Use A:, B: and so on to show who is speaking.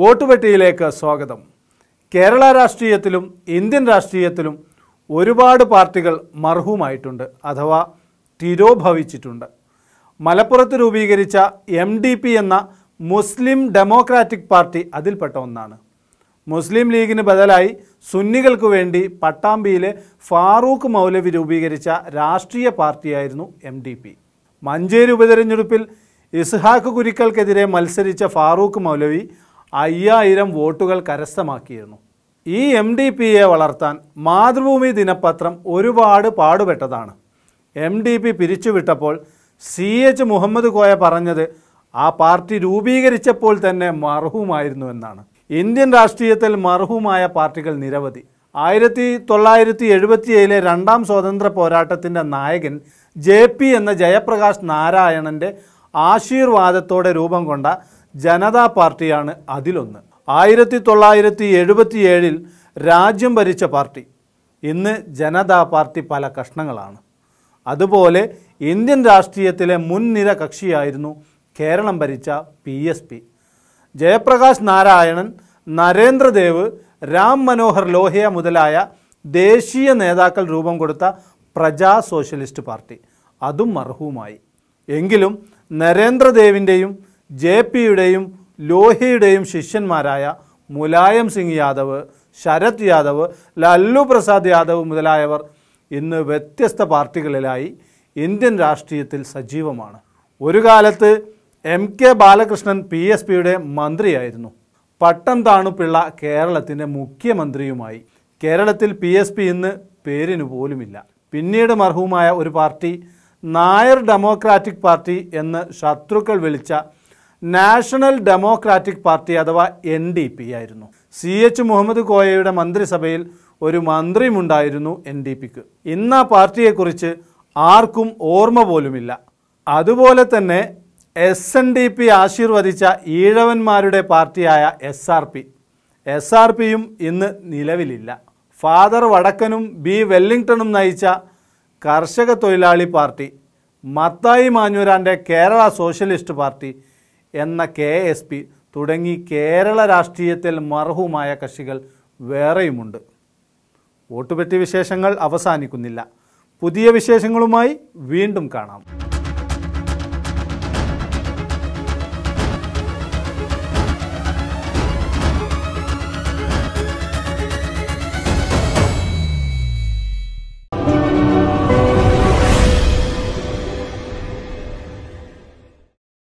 A: Vote പെട്ടിയിലേക്ക് സ്വാഗതം. കേരള രാഷ്ട്രീയത്തിലും Indian രാഷ്ട്രീയത്തിലും ഒരുപാട് പാർട്ടികൾ മർഹൂമായിട്ടുണ്ട് അഥവാ തിരോഭവിച്ചിട്ടുണ്ട്. മലപ്പുറത്ത് രൂപീകരിച്ച എം ഡി പി എന്ന മുസ്ലിം ഡെമോക്രാറ്റിക് പാർട്ടി അതിൽപ്പെട്ട ഒന്നാണ്. മുസ്ലിം ലീഗിന് ബദലായി സുന്നികൾക്ക് വേണ്ടി പട്ടാമ്പിയിലെ ഫാറൂഖ് മൗലവി രൂപീകരിച്ച രാഷ്ട്രീയ പാർട്ടിയായിരുന്നു എം ഡി പി. മഞ്ചേരി ഉപതെരഞ്ഞെടുപ്പിൽ ഇസ്ഹാഖ് കുരിക്കൽക്കെതിരെ മത്സരിച്ച ഫാറൂഖ് മൗലവി അയ്യായിരം വോട്ടുകൾ കരസ്ഥമാക്കിയിരുന്നു. ഈ എം ഡി പി പിയെ വളർത്താൻ മാതൃഭൂമി ദിനപത്രം ഒരുപാട് പാടുപെട്ടതാണ്. എം ഡി പി പിരിച്ചുവിട്ടപ്പോൾ സി എച്ച് മുഹമ്മദ് കോയ പറഞ്ഞത് ആ പാർട്ടി രൂപീകരിച്ചപ്പോൾ തന്നെ മർഹൂമായിരുന്നു എന്നാണ്. ഇന്ത്യൻ രാഷ്ട്രീയത്തിൽ മർഹൂമായ പാർട്ടികൾ നിരവധി. ആയിരത്തി തൊള്ളായിരത്തി എഴുപത്തിയേഴിലെ രണ്ടാം സ്വാതന്ത്ര്യ പോരാട്ടത്തിന്റെ നായകൻ ജെ പി എന്ന ജയപ്രകാശ് നാരായണന്റെ ആശീർവാദത്തോടെ രൂപം കൊണ്ട ജനതാ പാർട്ടിയാണ് അതിലൊന്ന്. ആയിരത്തി തൊള്ളായിരത്തി എഴുപത്തിയേഴിൽ രാജ്യം ഭരിച്ച പാർട്ടി. ഇന്ന് ജനതാ പാർട്ടി പല കഷ്ണങ്ങളാണ്. അതുപോലെ ഇന്ത്യൻ രാഷ്ട്രീയത്തിലെ മുൻനിര കക്ഷിയായിരുന്നു കേരളം ഭരിച്ച P S P. Jayaprakash Narayanan Narendradev Ram Manohar Lohia മുതലായ ദേശീയ നേതാക്കൾ രൂപം കൊടുത്ത പ്രജാ സോഷ്യലിസ്റ്റ് പാർട്ടി. അതും മർഹൂമായി. എങ്കിലും നരേന്ദ്രദേവിന്റെയും ജെ പിയുടെയും ലോഹിയുടെയും ശിഷ്യന്മാരായ മുലായം സിംഗ് യാദവ് ശരത് യാദവ് ലല്ലു പ്രസാദ് യാദവ് മുതലായവർ ഇന്ന് വ്യത്യസ്ത പാർട്ടികളിലായി ഇന്ത്യൻ രാഷ്ട്രീയത്തിൽ സജീവമാണ്. ഒരു കാലത്ത് M K Balakrishnan P S പിയുടെ മന്ത്രിയായിരുന്നു. പട്ടം താണുപിള്ള കേരളത്തിന്റെ മുഖ്യമന്ത്രിയുമായി. കേരളത്തിൽ പി എസ് പി ഇന്ന് പേരിനു പോലുമില്ല. പിന്നീട് മർഹൂമായ ഒരു പാർട്ടി നായർ ഡെമോക്രാറ്റിക് പാർട്ടി എന്ന് ശത്രുക്കൾ വിളിച്ച നാഷണൽ ഡെമോക്രാറ്റിക് പാർട്ടി അഥവാ എൻ ഡി പി ആയിരുന്നു. സി എച്ച് മുഹമ്മദ് കോയയുടെ മന്ത്രിസഭയിൽ ഒരു മന്ത്രിയുമുണ്ടായിരുന്നു എൻ ഡി പിക്ക്. ഇന്ന് ആ പാർട്ടിയെക്കുറിച്ച് ആർക്കും ഓർമ്മ പോലുമില്ല. അതുപോലെ തന്നെ എസ് എൻ ഡി പി ആശീർവദിച്ച ഈഴവന്മാരുടെ പാർട്ടിയായ S R P. S R പിയും ഇന്ന് നിലവിലില്ല. ഫാദർ വടക്കനും ബി വെല്ലിംഗ്ടണും നയിച്ച കർഷക തൊഴിലാളി പാർട്ടി മത്തായി മാഞ്ഞൂരാന്റെ കേരള സോഷ്യലിസ്റ്റ് പാർട്ടി എന്ന കെ എസ് പി തുടങ്ങി കേരള രാഷ്ട്രീയത്തിൽ മർഹുമായ കക്ഷികൾ വേറെയുമുണ്ട്. വോട്ടുപെട്ടി വിശേഷങ്ങൾ അവസാനിക്കുന്നില്ല. പുതിയ വിശേഷങ്ങളുമായി വീണ്ടും കാണാം.